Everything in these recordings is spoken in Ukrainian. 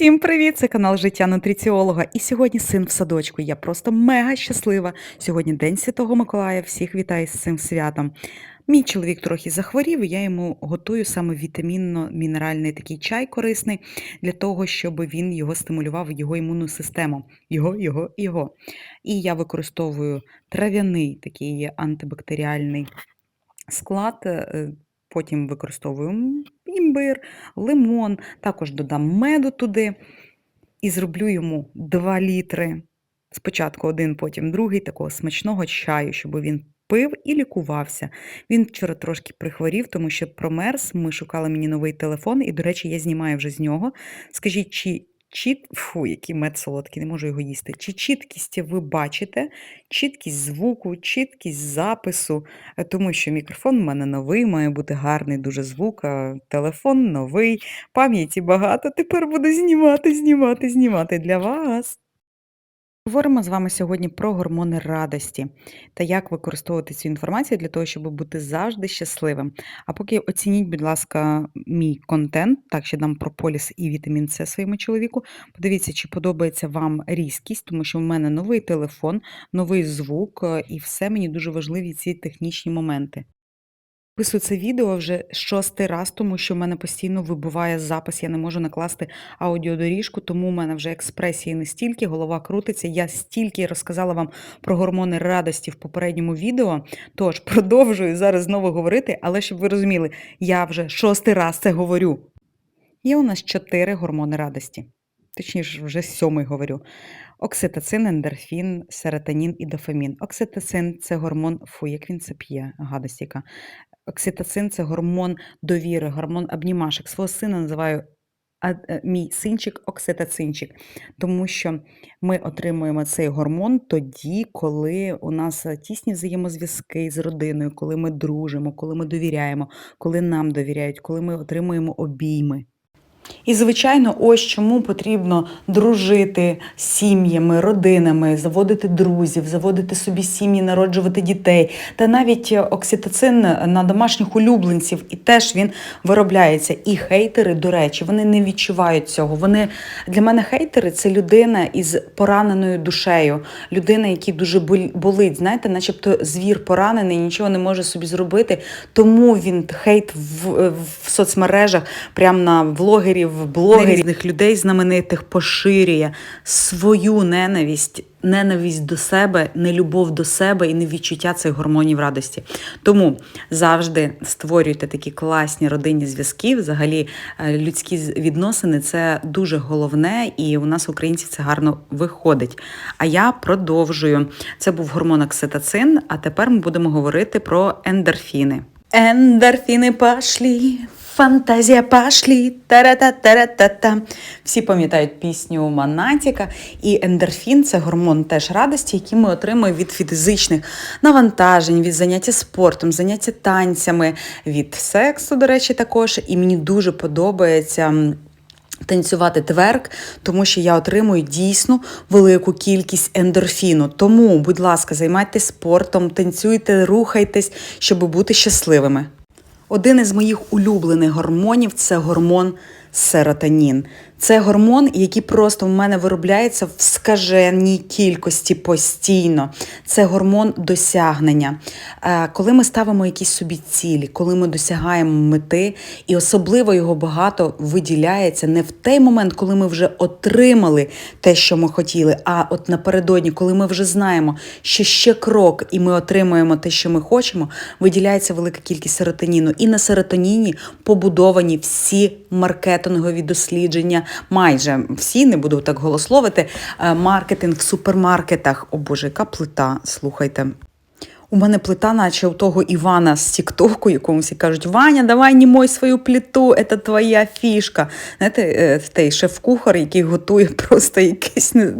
Всім привіт! Це канал Життя Нутриціолога. І сьогодні син в садочку. Я просто мега щаслива. Сьогодні День Святого Миколая. Всіх вітаю з цим святом. Мій чоловік трохи захворів, і я йому готую саме вітамінно-мінеральний такий чай корисний для того, щоб він його стимулював, його імунну систему. Його, його, його. І я використовую трав'яний такий антибактеріальний склад. Потім використовую імбир, лимон, також додам меду туди і зроблю йому 2 літри. Спочатку один, потім другий, такого смачного чаю, щоб він пив і лікувався. Він вчора трошки прихворів, тому що промерз. Ми шукали мені новий телефон, і, до речі, я знімаю вже з нього. Скажіть, чи чіт... Фу, який мед солодкий, не можу його їсти. Чи чіткість ви бачите? Чіткість звуку, чіткість запису, Е, тому що мікрофон в мене новий, має бути гарний дуже звук, телефон новий, пам'яті багато. Тепер буду знімати, знімати, знімати для вас. Говоримо з вами сьогодні про гормони радості та як використовувати цю інформацію для того, щоб бути завжди щасливим. А поки оцініть, будь ласка, мій контент, так ще дам прополіс і вітамін С своєму чоловіку. Подивіться, чи подобається вам різкість, тому що в мене новий телефон, новий звук, е, і все мені дуже важливі ці технічні моменти. Записую це відео вже шостий раз, тому що в мене постійно вибуває запис, я не можу накласти аудіодоріжку, тому у мене вже експресії не стільки, голова крутиться. Я стільки розказала вам про гормони радості в попередньому відео. Тож продовжую зараз знову говорити, але щоб ви розуміли, я вже шостий раз це говорю. Є у нас чотири гормони радості. Точніше, вже сьомий говорю. Окситоцин, ендорфін, серотонін і дофамін. Окситоцин це гормон, фу, як він це п'є, гадость яка. Окситоцин це гормон довіри, гормон обнімашек. Свого сина називаю е, мій синчик окситоцинчик, тому що ми отримуємо цей гормон тоді, коли у нас е, тісні взаємозв'язки з родиною, коли ми дружимо, коли ми довіряємо, коли нам довіряють, коли ми отримуємо обійми. І, звичайно, ось чому потрібно дружити з сім'ями, родинами, заводити друзів, заводити собі сім'ї, народжувати дітей. Та навіть е, окситоцин на домашніх улюбленців, і теж він виробляється. І хейтери, до речі, вони не відчувають цього. Вони для мене хейтери це людина із пораненою душею, людина, якій дуже болить. Знаєте, начебто звір поранений, нічого не може собі зробити. Тому він хейт в, в соцмережах, прямо на влогерів, блогерів, різних людей знаменитих поширює свою ненависть. Ненависть до себе, нелюбов до себе і невідчуття цих гормонів радості. Тому завжди створюйте такі класні родинні зв'язки. Взагалі, е, людські відносини це дуже головне, і у нас, українців, це гарно виходить. А я продовжую. Це був гормон окситоцин, а тепер ми будемо говорити про ендорфіни. Ендорфіни пошли, фантазія пошли, та-ра-та-та-ра-та-та. Всі пам'ятають пісню Монатіка. І ендорфін це гормон теж радості, який ми отримуємо від фізичних навантажень, від заняття спортом, заняття танцями, від сексу, до речі, також. І мені дуже подобається. Танцювати тверк, тому що я отримую дійсно велику кількість ендорфіну. Тому, будь ласка, займайтесь спортом, танцюйте, рухайтесь, щоб бути щасливими. Один із моїх улюблених гормонів це гормон серотонін. Це гормон, який просто в мене виробляється в скаженій кількості постійно. Це гормон досягнення. Е, Коли ми ставимо якісь собі цілі, коли ми досягаємо мети, і особливо його багато виділяється не в той момент, коли ми вже отримали те, що ми хотіли, а от напередодні, коли ми вже знаємо, що ще крок, і ми отримуємо те, що ми хочемо, виділяється велика кількість серотоніну. І на серотоніні побудовані всі маркетингові дослідження, майже всі, не буду так голословити. е, Маркетинг в супермаркетах. О Боже, яка плита, слухайте. У мене плита, наче у того Івана з Тіктоку, якому всі кажуть: Ваня, давай не мой свою плиту, це твоя фішка. Знаєте, е, той шеф-кухар, який готує просто якийсь. не-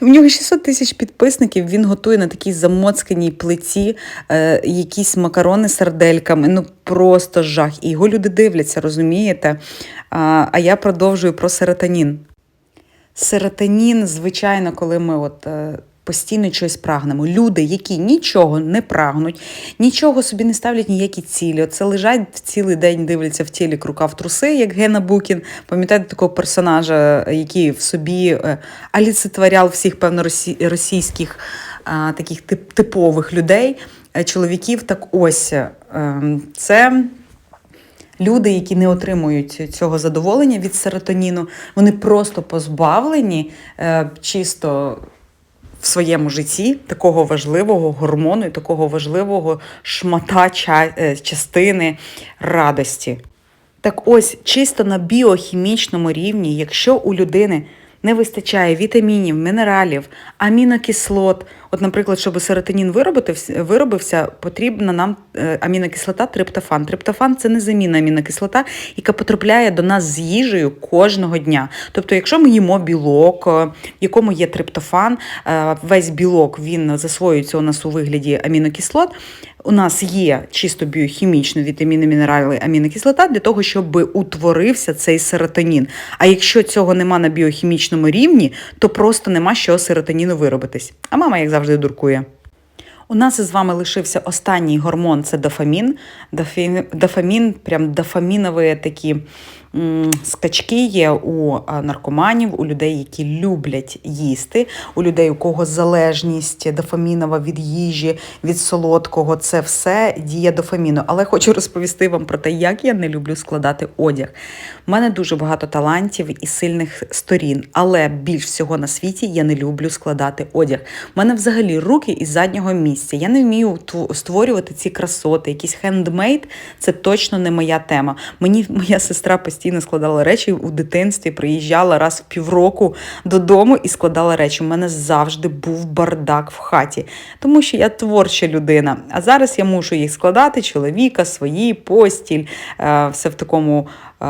В нього 600 тисяч підписників, він готує на такій замоцканій плиті е, якісь макарони з сардельками. Ну просто жах. І його люди дивляться, розумієте? А, я продовжую про серотонін. Серотонін, звичайно, коли ми от. Е, постійно щось прагнемо. Люди, які нічого не прагнуть, нічого собі не ставлять ніякі цілі. Оце лежать цілий день, дивляться в тілі крука в труси, як Гена Букін. Пам'ятаєте такого персонажа, який в собі е, олицетворяв всіх, певно, російських таких типових людей, е, чоловіків. Так ось е, це. Люди, які не отримують цього задоволення від серотоніну, вони просто позбавлені е, чисто в своєму житті такого важливого гормону і такого важливого шмата е, частини радості. Так ось, чисто на біохімічному рівні, якщо у людини не вистачає вітамінів, мінералів, амінокислот. От, наприклад, щоб серотонін виробився, потрібна нам е, амінокислота триптофан. Триптофан це незамінна амінокислота, яка потрапляє до нас з їжею кожного дня. Тобто, якщо ми їмо білок, е, в якому є триптофан, е, весь білок він засвоюється у нас у вигляді амінокислот. У нас є чисто біохімічно вітаміни, мінерали, амінокислота для того, щоб утворився цей серотонін. А якщо цього нема на біохімічному рівні, то просто нема що серотоніну виробитись. А мама, як завжди, дуркує. У нас із вами лишився останній гормон це дофамін. Дофамін, дофамін прям дофамінові такі скачки є у наркоманів, у людей, які люблять їсти, у людей, у кого залежність дофамінова від їжі, від солодкого. Це все дія дофаміну. Але хочу розповісти вам про те, як я не люблю складати одяг. У мене дуже багато талантів і сильних сторін, але більш всього на світі я не люблю складати одяг. У мене взагалі руки із заднього місця. Я не вмію створювати ці красоти. Якийсь хендмейд це точно не моя тема. Мені моя сестра постійно складала речі у дитинстві, приїжджала раз в півроку додому і складала речі. У мене завжди був бардак в хаті, тому що я творча людина. А зараз я мушу їх складати: чоловіка, свої, постіль, е, все в такому. Е,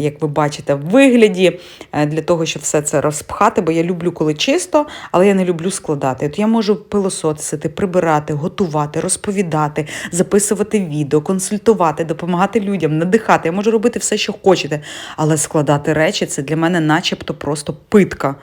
Як ви бачите, в вигляді е, для того, щоб все це розпхати, бо я люблю, коли чисто, але я не люблю складати. От я можу пилососити, прибирати, готувати, розповідати, записувати відео, консультувати, допомагати людям, надихати. Я можу робити все, що хочете, але складати речі це для мене, начебто, просто питка.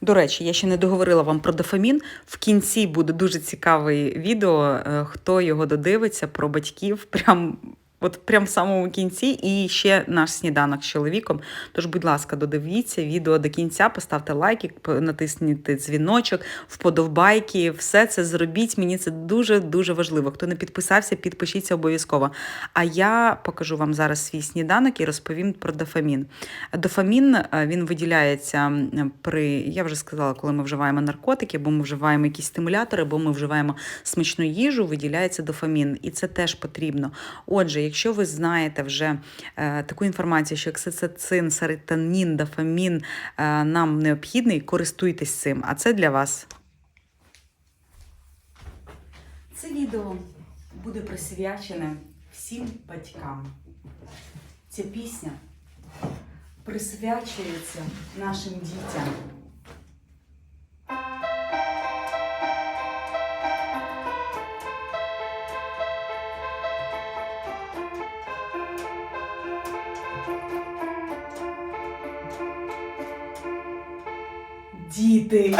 До речі, я ще не договорила вам про дофамін. В кінці буде дуже цікаве відео. е, Хто його додивиться про батьків. Прям. От прям в самому кінці, і ще наш сніданок з чоловіком. Тож, будь ласка, додивіться відео до кінця, поставте лайки, натисніть дзвіночок, вподобайки. Все це зробіть. Мені це дуже дуже важливо. Хто не підписався, підпишіться обов'язково. А я покажу вам зараз свій сніданок і розповім про дофамін. Дофамін е, він виділяється при, я вже сказала, коли ми вживаємо наркотики, або ми вживаємо якісь стимулятори, або ми вживаємо смачну їжу, виділяється дофамін, і це теж потрібно. Отже, якщо ви знаєте вже е, таку інформацію, що окситоцин, серотонін, дофамін е, нам необхідний, користуйтесь цим. А це для вас. Це відео буде присвячене всім батькам. Ця пісня присвячується нашим дітям. Діти!